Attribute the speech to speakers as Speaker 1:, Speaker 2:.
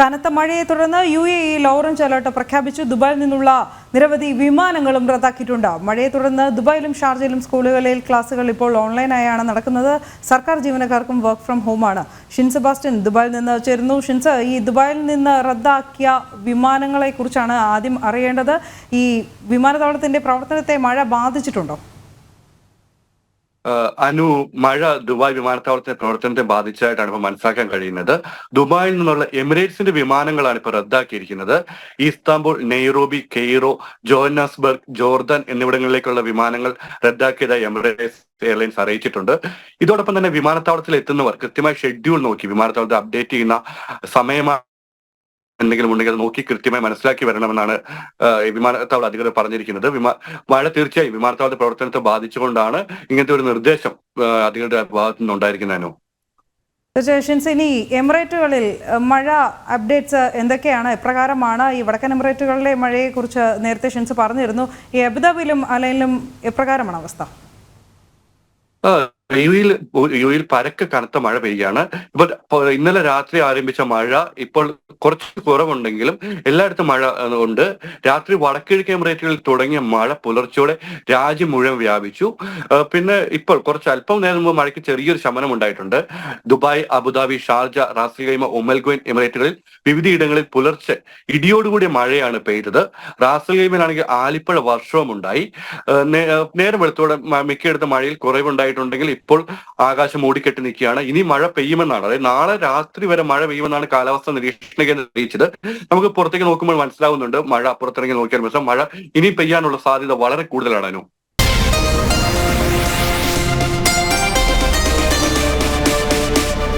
Speaker 1: കനത്ത മഴയെ തുടർന്ന് യു എ ഇയിൽ ഓറഞ്ച് അലർട്ട് പ്രഖ്യാപിച്ചു. ദുബായിൽ നിന്നുള്ള നിരവധി വിമാനങ്ങളും റദ്ദാക്കിയിട്ടുണ്ട്. മഴയെ തുടർന്ന് ദുബായിലും ഷാർജയിലും സ്കൂളുകളിൽ ക്ലാസുകൾ ഇപ്പോൾ ഓൺലൈനായാണ് നടക്കുന്നത്. സർക്കാർ ജീവനക്കാർക്കും വർക്ക് ഫ്രം ഹോമാണ് ഷിൻ സെബാസ്റ്റ്യൻ ദുബായിൽ നിന്ന് ചേരുന്നു. ഷിൻസ് ഈ ദുബായിൽ നിന്ന് റദ്ദാക്കിയ വിമാനങ്ങളെക്കുറിച്ചാണ് ആദ്യം അറിയേണ്ടത്. ഈ വിമാനത്താവളത്തിന്റെ പ്രവർത്തനത്തെ മഴ ബാധിച്ചിട്ടുണ്ടോ?
Speaker 2: അനു മഴ ദുബായ് വിമാനത്താവളത്തിന്റെ പ്രവർത്തനത്തെ ബാധിച്ചതായിട്ടാണ് ഇപ്പോൾ മനസ്സിലാക്കാൻ കഴിയുന്നത്. ദുബായിൽ നിന്നുള്ള എമിറേറ്റ്സിന്റെ വിമാനങ്ങളാണ് ഇപ്പോൾ റദ്ദാക്കിയിരിക്കുന്നത്. Istanbul Nairobi Cairo Johannesburg Jordan എന്നിവിടങ്ങളിലേക്കുള്ള വിമാനങ്ങൾ റദ്ദാക്കിയതായി എമിറേറ്റ്സ് എയർലൈൻസ് അറിയിച്ചിട്ടുണ്ട്. ഇതോടൊപ്പം തന്നെ വിമാനത്താവളത്തിൽ എത്തുന്നവർ കൃത്യമായി ഷെഡ്യൂൾ നോക്കി വിമാനത്താവളത്തിൽ അപ്ഡേറ്റ് ചെയ്യുന്ന സമയമാണ് എന്തെങ്കിലും ഉണ്ടെങ്കിൽ അത് നോക്കി കൃത്യമായി മനസ്സിലാക്കി വരണമെന്നാണ് വിമാനത്താവള അധികൃതർ പറഞ്ഞിരിക്കുന്നത്. വിമാ മഴ തീർച്ചയായും വിമാനത്താവള പ്രവർത്തനത്തെ ബാധിച്ചുകൊണ്ടാണ് ഇങ്ങനത്തെ ഒരു നിർദ്ദേശം അധികൃതരുടെ ഭാഗത്തു നിന്നുണ്ടായിരിക്കുന്നതിനോ.
Speaker 1: തീർച്ചയായും ഇനി എമിറേറ്റുകളിൽ മഴ അപ്ഡേറ്റ്സ് എന്തൊക്കെയാണ്? എപ്രകാരമാണ് ഈ വടക്കൻ എമിറേറ്റുകളിലെ മഴയെക്കുറിച്ച് നേരത്തെ ഷിൻസ് പറഞ്ഞിരുന്നു. ഈ അബുദാബിയിലും അലയിലും എപ്രകാരമാണ് അവസ്ഥ?
Speaker 2: യുയിൽ യുയിൽ പരക്ക് കനത്ത മഴ പെയ്യാണ്. ഇപ്പൊ ഇപ്പോൾ ഇന്നലെ രാത്രി ആരംഭിച്ച മഴ ഇപ്പോൾ കുറച്ച് കുറവുണ്ടെങ്കിലും എല്ലായിടത്തും മഴ ഉണ്ട്. രാത്രി വടക്കിഴക്കൻ എമിറേറ്റുകളിൽ തുടങ്ങിയ മഴ പുലർച്ചയോടെ രാജ്യം മുഴുവൻ വ്യാപിച്ചു. പിന്നെ ഇപ്പോൾ കുറച്ച് അല്പം നേരം മുമ്പ് മഴയ്ക്ക് ചെറിയൊരു ശമനം ഉണ്ടായിട്ടുണ്ട്. Dubai Abu Dhabi Sharjah Ras Al Khaimah Umm Al Quwain എമിറേറ്റുകളിൽ വിവിധയിടങ്ങളിൽ പുലർച്ചെ ഇടിയോടുകൂടിയ മഴയാണ് പെയ്തത്. റാസിഗൈമിലാണെങ്കിൽ ആലിപ്പഴ വർഷവും ഉണ്ടായി നേരം വെളുത്തോടെ മിക്കയിടത്ത് മഴയിൽ കുറവുണ്ടായിട്ടുണ്ടെങ്കിൽ ഇപ്പോൾ ആകാശം മൂടിക്കെട്ടി നിൽക്കുകയാണ്. ഇനി മഴ പെയ്യുമെന്നാണ്. അതായത് നാളെ രാത്രി വരെ മഴ പെയ്യുമെന്നാണ് കാലാവസ്ഥ നിരീക്ഷണ കേന്ദ്രം അറിയിച്ചത് നമുക്ക് പുറത്തേക്ക് നോക്കുമ്പോൾ മനസ്സിലാവുന്നുണ്ട് മഴ പുറത്തിറങ്ങി നോക്കിയാൽ മനസ്സിലാവും. മഴ ഇനി പെയ്യാനുള്ള സാധ്യത വളരെ കൂടുതലാണ് അനു.